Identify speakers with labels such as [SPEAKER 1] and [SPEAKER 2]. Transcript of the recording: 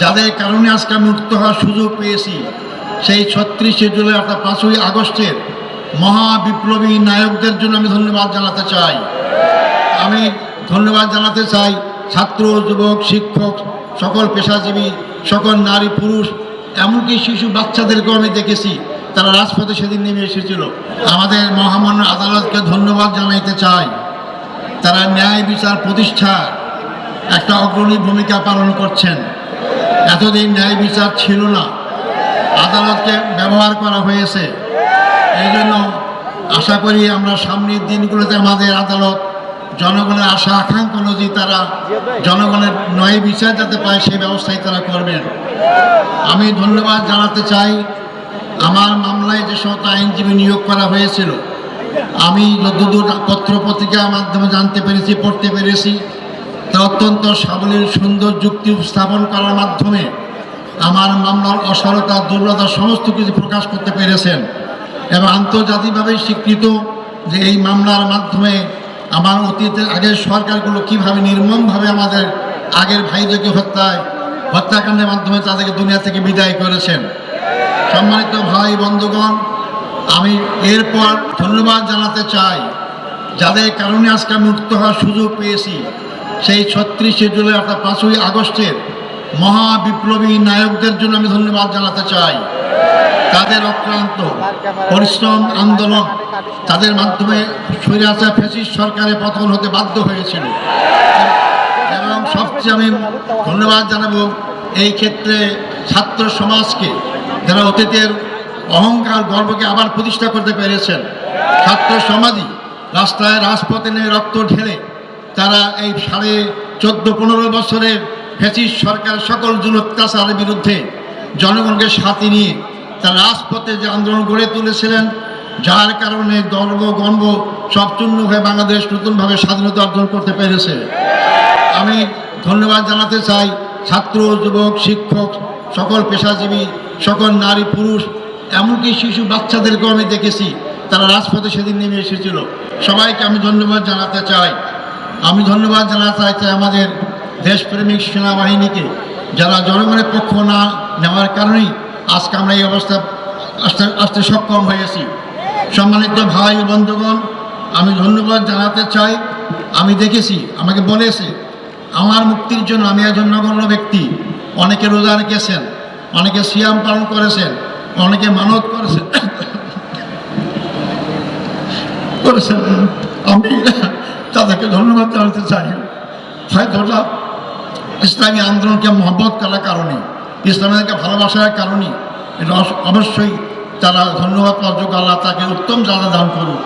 [SPEAKER 1] যাদের কারণে আজকে আমি মুক্ত হওয়ার সুযোগ পেয়েছি, সেই ছত্রিশে জুলাই অর্থাৎ পাঁচই আগস্টের মহা বিপ্লবী নায়কদের জন্য আমি ধন্যবাদ জানাতে চাই। আমি ধন্যবাদ জানাতে চাই ছাত্র, যুবক, শিক্ষক, সকল পেশাজীবী, সকল নারী, পুরুষ, এমনকি শিশু বাচ্চাদেরকেও আমি দেখেছি, তারা রাজপথে সেদিন নেমে এসেছিল। আমাদের মহামান্য আদালতকে ধন্যবাদ জানাইতে চাই। তারা ন্যায় বিচার প্রতিষ্ঠা একটা অগ্রণী ভূমিকা পালন করছেন। এতদিন ন্যায় বিচার ছিল না। আদালতকে ব্যবহার করা হয়েছে। এই জন্য আশা করি আমরা সামনের দিনগুলোতে আমাদের আদালত জনগণের আশা, আকাঙ্ক্ষা অনুযায়ী তারা জনগণের ন্যায় বিচার যাতে পায় সেই ব্যবস্থাই তারা করবেন। আমি ধন্যবাদ জানাতে চাই। আমার মামলায় যে সমস্ত আইনজীবী নিয়োগ করা হয়েছিল, আমি যতদূর পত্র পত্রিকার মাধ্যমে জানতে পেরেছি, পড়তে পেরেছি তা অত্যন্ত সাবলীল সুন্দর যুক্তি উপস্থাপন করার মাধ্যমে আমার মামলার অসারতা, দুর্বলতা সমস্ত কিছু প্রকাশ করতে পেরেছেন এবং আন্তর্জাতিকভাবে স্বীকৃত যে এই মামলার মাধ্যমে আমার অতীতের আগের সরকারগুলো কীভাবে নির্মমভাবে আমাদের আগের ভাইদেরকে হত্যায়, হত্যাকাণ্ডের মাধ্যমে তাদেরকে দুনিয়া থেকে বিদায় করেছেন। সম্মানিত ভাই, বন্ধুগণ, আমি এরপর ধন্যবাদ জানাতে চাই। যাদের কারণে আজকে আমি মুক্ত হওয়ার সুযোগ পেয়েছি। সেই ছত্রিশে জুলাই অর্থাৎ পাঁচই আগস্টের মহা বিপ্লবী নায়কদের জন্য আমি ধন্যবাদ জানাতে চাই। তাদের অক্লান্ত পরিশ্রম, আন্দোলন, তাদের মাধ্যমে স্বৈরাচার ফেসিস সরকারের পতন হতে বাধ্য হয়েছিল। এবং সবচেয়ে আমি ধন্যবাদ জানাব এই ক্ষেত্রে ছাত্র সমাজকে, যারা অতীতের অহংকার, গর্বকে আবার প্রতিষ্ঠা করতে পেরেছেন। ছাত্র সমাজই রাস্তায় রাজপথে নেমে রক্ত ঢেলে তারা এই সাড়ে চোদ্দ, পনেরো বছরের ফেসিস সরকার সকল জুল অত্যাচারের বিরুদ্ধে জনগণকে সাথে নিয়ে তারা রাজপথে যে আন্দোলন গড়ে তুলেছিলেন, যার কারণে গর্ব গর্ব সব হয়ে বাংলাদেশ নতুনভাবে স্বাধীনতা অর্জন করতে পেরেছে। আমি ধন্যবাদ জানাতে চাই ছাত্র, যুবক, শিক্ষক, সকল পেশাজীবী, সকল নারী, পুরুষ, এমনকি শিশু বাচ্চাদেরকেও আমি দেখেছি, তারা রাজপথে সেদিন নেমে এসেছিল। সবাইকে আমি ধন্যবাদ জানাতে চাই। আমি ধন্যবাদ জানাতে চাই আমাদের দেশপ্রেমিক সেনাবাহিনীকে, যারা জনগণের পক্ষ না নেওয়ার কারণেই আজকে আমরা এই অবস্থা আসতে আসতে সক্ষম হয়েছি। সম্মানিত ভাই বন্ধুগণ, আমি ধন্যবাদ জানাতে চাই। আমি দেখেছি, আমাকে বলেছে, আমার মুক্তির জন্য আমি একজন নগণ্য ব্যক্তি। অনেকে রোজা রেখেছেন, অনেকে সিয়াম পালন করেছেন, অনেকে মানত করেছেন। করেছেন। আমি তাদেরকে ধন্যবাদ জানাতে চাই। হয়তো ইসলামী আন্দোলনকে মহব্বত করার কারণে, ইসলামীকে ভালোবাসার কারণে এটা অবশ্যই তারা ধন্যবাদ পাওয়ার যোগ্য আল্লাহ তাকে উত্তম জানা দান করুন